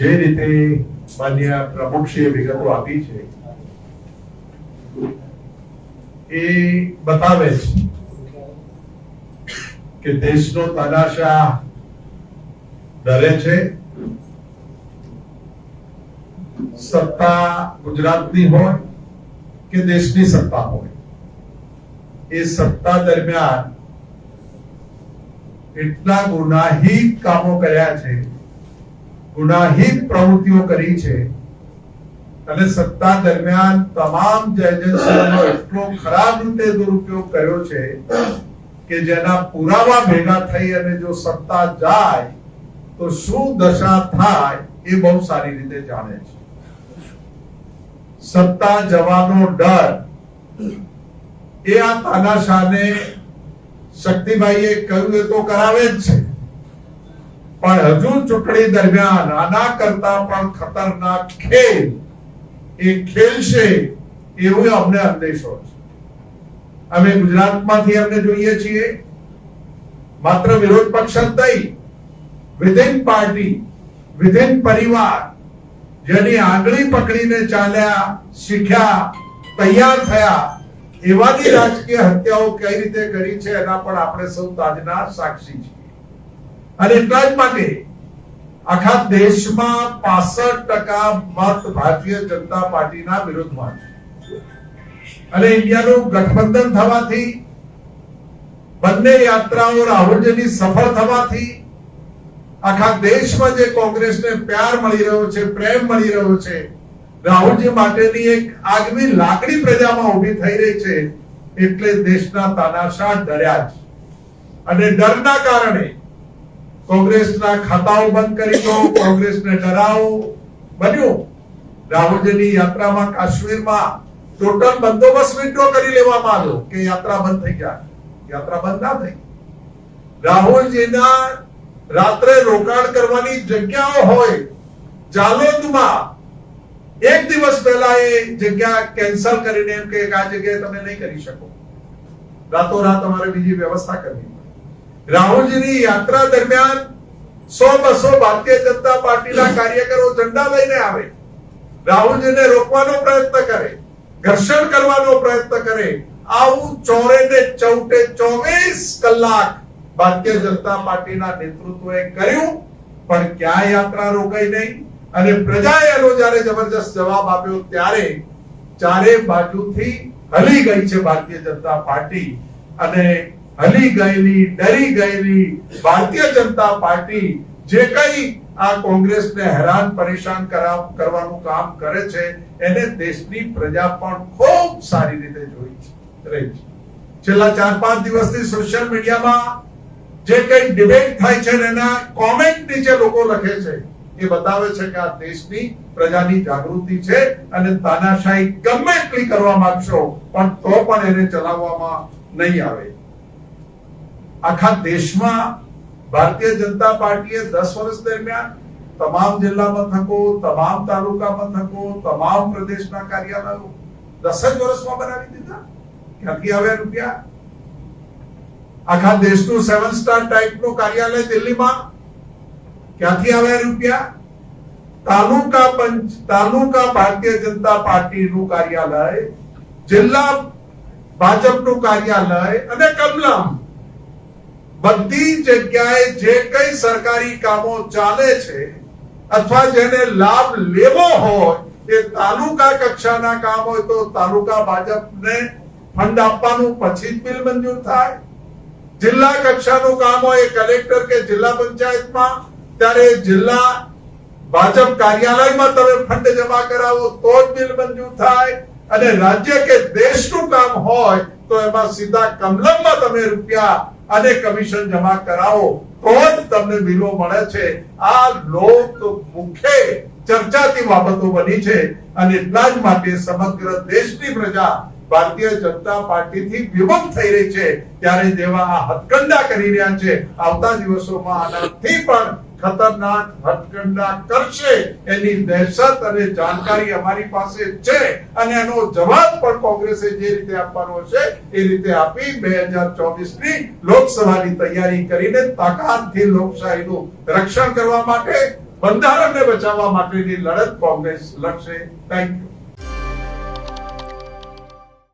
જે રીતે માન્ય પ્રમુખશ્રીએ વિગતો આપી છે, એ બતાવે છે કે દેશનો તાનાશાહ ડરે છે. સત્તા ગુજરાતની હોય કે દેશની સત્તા હોય? એ સત્તા દરમિયાન એટલા ગુનાહિત કામો કર્યા છે ગુનાહિત પ્રવૃત્તિઓ કરી છે. અને સત્તા દરમિયાન તમામ એજન્સીઓનો એટલો ખરાબ રીતે દુરુપયોગ કર્યો છે કે જેના પુરાવા ભેગા થઈ અને જો સત્તા જાય, તો શું દશા થાય એ બહુ સારી રીતે જાણે છે. સત્તા જવાનો ડર એ આ તાનાશાહને શક્તિભાઈએ કહ્યું એ તો કરાવે જ છે. પણ હજુ ચૂંટણી દરમિયાન આના કરતા પણ ખતરનાક ખેલ. એ ખેલશે એવો અમને અંદેશો છે. અમે ગુજરાતમાંથી અમને જોઈએ છીએ. માત્ર વિરોધ પક્ષ જ નહીં વિધિન પાર્ટી વિધિન પરિવાર, જેની આંગળી પકડીને ચાલ્યા, શીખ્યા, તૈયાર થયા, એવાની રાજકીય હત્યાઓ કઈ રીતે કરી છે એના પણ આપણે સૌ તાજના સાક્ષી છીએ. અને એટલા જ માટે આખા દેશમાં પાસઠ ટકા મત ભારતીય જનતા પાર્ટીના વિરોધમાં છે. અને ઇન્ડિયાનું ગઠબંધન થવાથી, બંને યાત્રાઓ રાહુલજીની સફળ થવાથી, આખા દેશમાં જે કોંગ્રેસને પ્યાર મળી રહ્યો છે, પ્રેમ મળી રહ્યો છે, રાહુલજી માટેની એક આગવી લાગણી પ્રજામાં ઊભી થઈ રહી છે, એટલે દેશના તાનાશાહ ડર્યા છે અને ડરના કારણે કોંગ્રેસના ખાતાઓ બંધ કરી દો, કોંગ્રેસને ડરાવો. બન્યું. રાહુલજીની યાત્રામાં કાશ્મીરમાં ટોટલ બંદોબસ્ત વિન્ડો કરી લેવામાં આવ્યો કે યાત્રા બંધ થઈ ગયા. યાત્રા બંધ ના થઈ. રાહુલજીના રાત્રે રોકાણ કરવાની જગ્યાઓ હોય, જાલોદમાં એક દિવસ પહેલા એ જગ્યા કેન્સલ કરીને એમ કે આ જગ્યાએ તમે નહીં કરી શકો. રાતોરાત તમારે બીજી વ્યવસ્થા કરવી. રાહુલજીની યાત્રા દરમિયાન સો બસો ભારતીય જનતા પાર્ટીના કાર્યકરો ઝંડા લઈને આવે. રાહુલજીને રોકવાનો પ્રયત્ન કરે, ઘર્ષણ કરવાનો પ્રયત્ન કરે. આવું ચોરે ને ચૌટે ચોવીસ કલાક ભારતીય જનતા પાર્ટીના નેતૃત્વએ કર્યું, પણ ક્યાં યાત્રા રોકાઈ નહીં. અને પ્રજાએ એનો જ્યારે જબરજસ્ત જવાબ આપ્યો ત્યારે ચારે બાજુથી હલી ગઈ છે ભારતીય જનતા પાર્ટી. અને હલી ગયેલી, ડરી ગયેલી ભારતીય જનતા પાર્ટી જે કઈ આ કોંગ્રેસને હેરાન, પરેશાન કરાવ કરવાનું કામ કરે છે, એને દેશની પ્રજા પણ ખૂબ સારી રીતે જોઈ રહી છે. છેલ્લા ચાર પાંચ દિવસથી સોશિયલ મીડિયામાં જે કઈ ડિબેટ થાય છે એના કોમેન્ટ નીચે લોકો લખે છે, એ બતાવે છે કે આ દેશની પ્રજાની જાગૃતિ છે અને તાનાશાહી ગમે એટલી કરવા માંગશો, પણ તો પણ એને ચલાવવામાં નહીં આવે. આખા દેશમાં ભારતીય જનતા પાર્ટીએ દસ વર્ષ દરમિયાન તમામ જિલ્લા મથકો તમામ તાલુકા મથકો તમામ પ્રદેશના કાર્યાલયો દસ જ વર્ષમાં બનાવી દીધા. ક્યાંથી આવ્યા રૂપિયા? આખા દેશનું સેવન સ્ટાર ટાઈપનું કાર્યાલય દિલ્હીમાં. ક્યાંથી આવ્યા રૂપિયા? તાલુકા પંચ, તાલુકા ભારતીય જનતા પાર્ટીનું કાર્યાલય, જિલ્લા ભાજપનું કાર્યાલય અને કમલમ. બધી જગ્યાએ જે કઈ સરકારી કામો ચાલે છે અથવા જેને લાભ લેવો હોય, એ તાલુકા કક્ષાના કામ હોય તો તાલુકા ભાજપને ફંડ આપવાનું પછી જ બિલ મંજૂર થાય. જિલ્લા કક્ષાનું કામ હોય એ કલેક્ટર કે જિલ્લા પંચાયતમાં, ત્યારે જિલ્લા ભાજપ કાર્યાલયમાં તમે ફંડ જમા કરાવો તો જ બિલ મંજૂર થાય. અને રાજ્ય કે દેશનું કામ હોય તો એમાં સીધા કમલમમાં તમે રૂપિયા અને કમિશન જમા કરાવો, તો જ તમને બિલો મળે છે. આ લોક મુખ્ય ચર્ચાતી બાબતો બની છે અને એટલા જ માટે સમગ્ર દેશની પ્રજા ભારતીય જનતા પાર્ટીથી વિમુખ થઈ રહી છે. ત્યારે જેવા આ હથકંડા કરી રહ્યા છે, આવતા દિવસોમાં આનાથી પણ ખતરનાક હથકંડા કરશે એની દહેશત અને જાણકારી અમારી પાસે છે અને એનો જવાબ પણ કોંગ્રેસે જે રીતે આપવાનો છે એ રીતે આપી બે હજાર ચોવીસની લોકસભાની તૈયારી કરીને તાકાતથી લોકશાહીનું રક્ષણ કરવા માટે બંધારણને બચાવવા માટેની લડત કોંગ્રેસ લડશે. Thank you